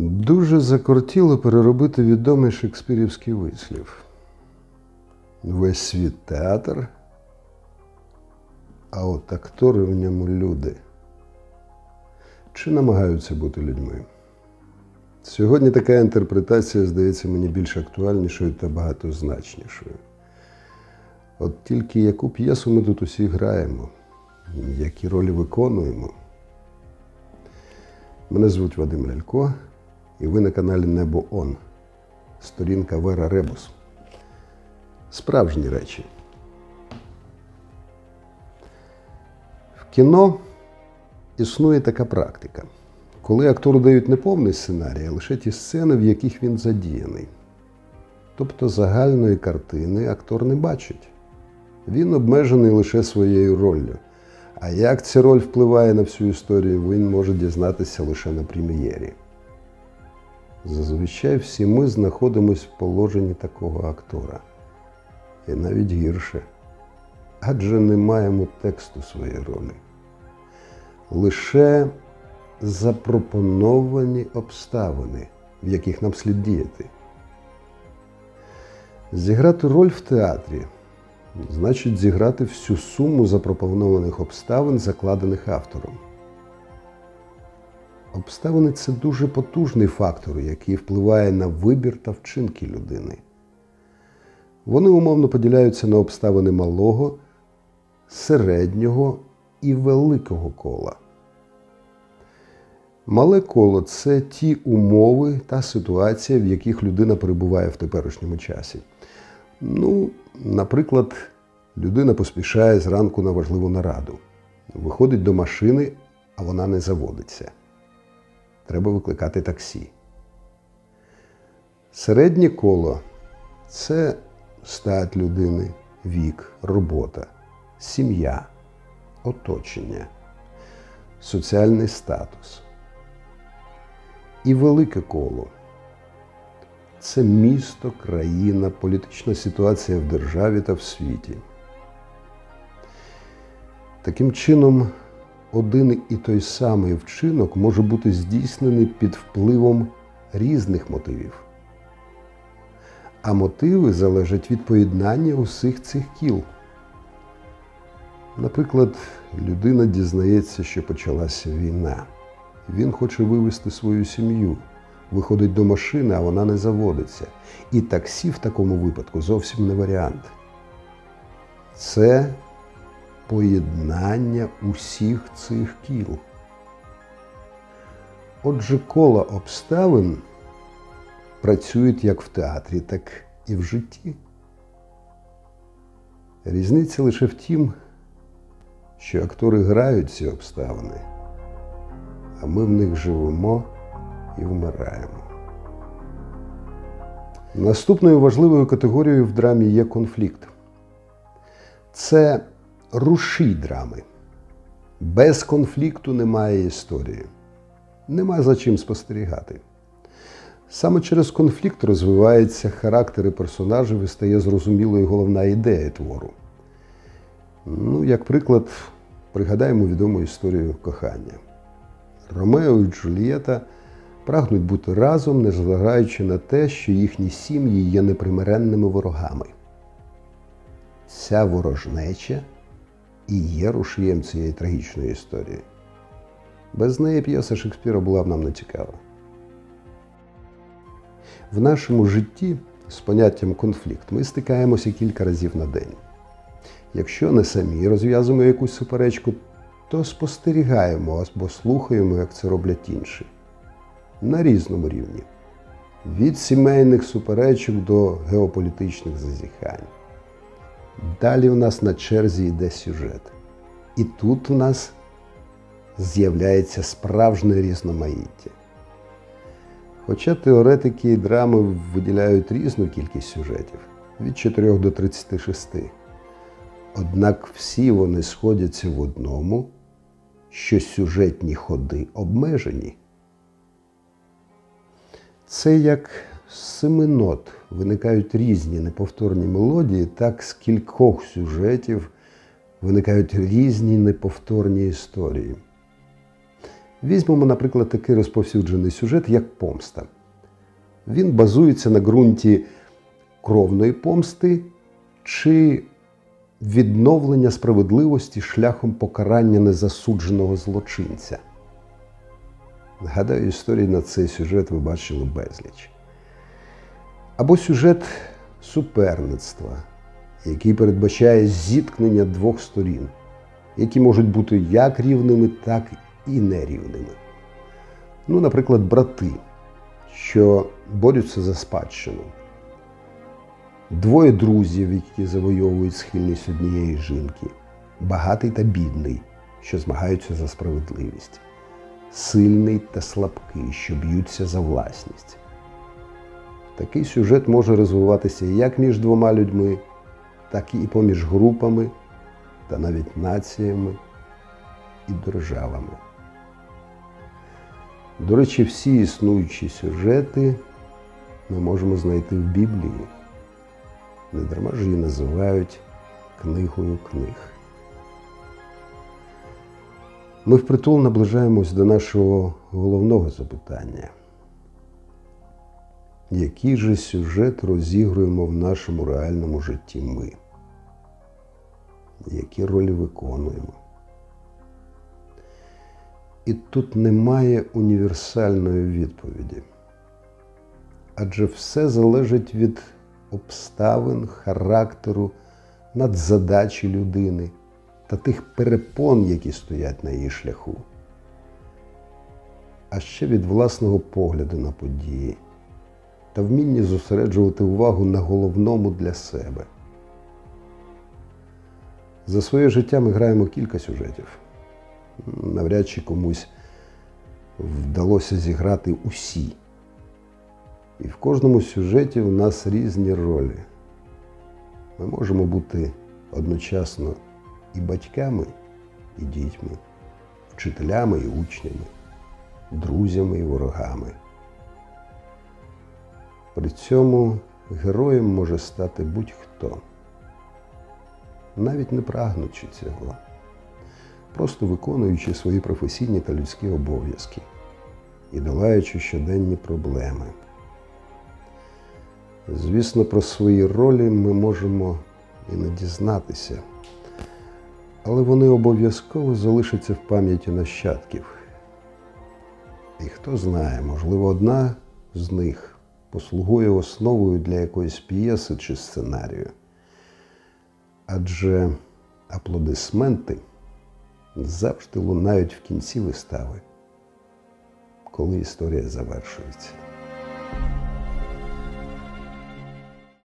Дуже закортіло переробити відомий шекспірівський вислів. Весь світ театр, а от актори в ньому люди. Чи намагаються бути людьми? Сьогодні така інтерпретація здається мені більш актуальнішою та багатозначнішою. От тільки яку п'єсу ми тут усі граємо, які ролі виконуємо. Мене звуть Вадим Лялько, і ви на каналі Небо Он. Сторінка Вера Ребус. Справжні речі. В кіно існує така практика, коли актору дають не повний сценарій, а лише ті сцени, в яких він задіяний. Тобто загальної картини актор не бачить. Він обмежений лише своєю роллю. А як ця роль впливає на всю історію, він може дізнатися лише на прем'єрі. Зазвичай всі ми знаходимося в положенні такого актора. І навіть гірше. Адже не маємо тексту своєї ролі. Лише запропоновані обставини, в яких нам слід діяти. Зіграти роль в театрі значить зіграти всю суму запропонованих обставин, закладених автором. Обставини це дуже потужний фактор, який впливає на вибір та вчинки людини. Вони умовно поділяються на обставини малого, середнього і великого кола. Мале коло це ті умови та ситуація, в яких людина перебуває в теперішньому часі. Ну, наприклад, людина поспішає зранку на важливу нараду, виходить до машини, а вона не заводиться. Треба викликати таксі. Середнє коло це стать людини, вік, робота, сім'я, оточення, соціальний статус. І велике коло це місто, країна, політична ситуація в державі та в світі. Таким чином, один і той самий вчинок може бути здійснений під впливом різних мотивів. А мотиви залежать від поєднання усіх цих кіл. Наприклад, людина дізнається, що почалася війна. Він хоче вивезти свою сім'ю, виходить до машини, а вона не заводиться. І таксі в такому випадку зовсім не варіант. Це поєднання усіх цих кіл. Отже, коло обставин працюють як в театрі, так і в житті. Різниця лише в тім, що актори грають ці обставини, а ми в них живемо і вмираємо. Наступною важливою категорією в драмі є конфлікт. Це рушій драми. Без конфлікту немає історії. Нема за чим спостерігати. Саме через конфлікт розвиваються характери персонажів і стає зрозумілою головна ідея твору. Ну, як приклад, пригадаємо відому історію кохання. Ромео і Джульєта прагнуть бути разом, незважаючи на те, що їхні сім'ї є непримиренними ворогами. Ця ворожнеча і є рушієм цієї трагічної історії. Без неї п'єса Шекспіра була б нам не цікава. В нашому житті з поняттям конфлікт ми стикаємося кілька разів на день. Якщо не самі розв'язуємо якусь суперечку, то спостерігаємо або слухаємо, як це роблять інші. На різному рівні. Від сімейних суперечок до геополітичних зазіхань. Далі у нас на черзі йде сюжет. І тут у нас з'являється справжнє різноманіття. Хоча теоретики і драми виділяють різну кількість сюжетів від 4 до 36. Однак всі вони сходяться в одному, що сюжетні ходи обмежені. Це як з семи нот виникають різні неповторні мелодії, так з кількох сюжетів виникають різні неповторні історії. Візьмемо, наприклад, такий розповсюджений сюжет, як помста. Він базується на ґрунті кровної помсти чи відновлення справедливості шляхом покарання незасудженого злочинця. Гадаю, історії на цей сюжет ви бачили безліч. Або сюжет суперництва, який передбачає зіткнення двох сторін, які можуть бути як рівними, так і нерівними. Ну, наприклад, брати, що борються за спадщину. Двоє друзів, які завойовують схильність однієї жінки, багатий та бідний, що змагаються за справедливість, сильний та слабкий, що б'ються за власність. Такий сюжет може розвиватися як між двома людьми, так і поміж групами та навіть націями і державами. До речі, всі існуючі сюжети ми можемо знайти в Біблії. Не дарма ж її називають книгою книг. Ми впритул наближаємось до нашого головного запитання. Який же сюжет розігруємо в нашому реальному житті ми? Які ролі виконуємо? І тут немає універсальної відповіді. Адже все залежить від обставин, характеру, надзадачі людини та тих перепон, які стоять на її шляху, а ще від власного погляду на події та вміння зосереджувати увагу на головному для себе. За своє життя ми граємо кілька сюжетів. Навряд чи комусь вдалося зіграти усі. І в кожному сюжеті в нас різні ролі. Ми можемо бути одночасно і батьками, і дітьми, вчителями і учнями, друзями і ворогами. При цьому героєм може стати будь-хто, навіть не прагнучи цього, просто виконуючи свої професійні та людські обов'язки і долаючи щоденні проблеми. Звісно, про свої ролі ми можемо і не дізнатися, але вони обов'язково залишаться в пам'яті нащадків. І хто знає, можливо, одна з них послугує основою для якоїсь п'єси чи сценарію. Адже аплодисменти завжди лунають в кінці вистави, коли історія завершується.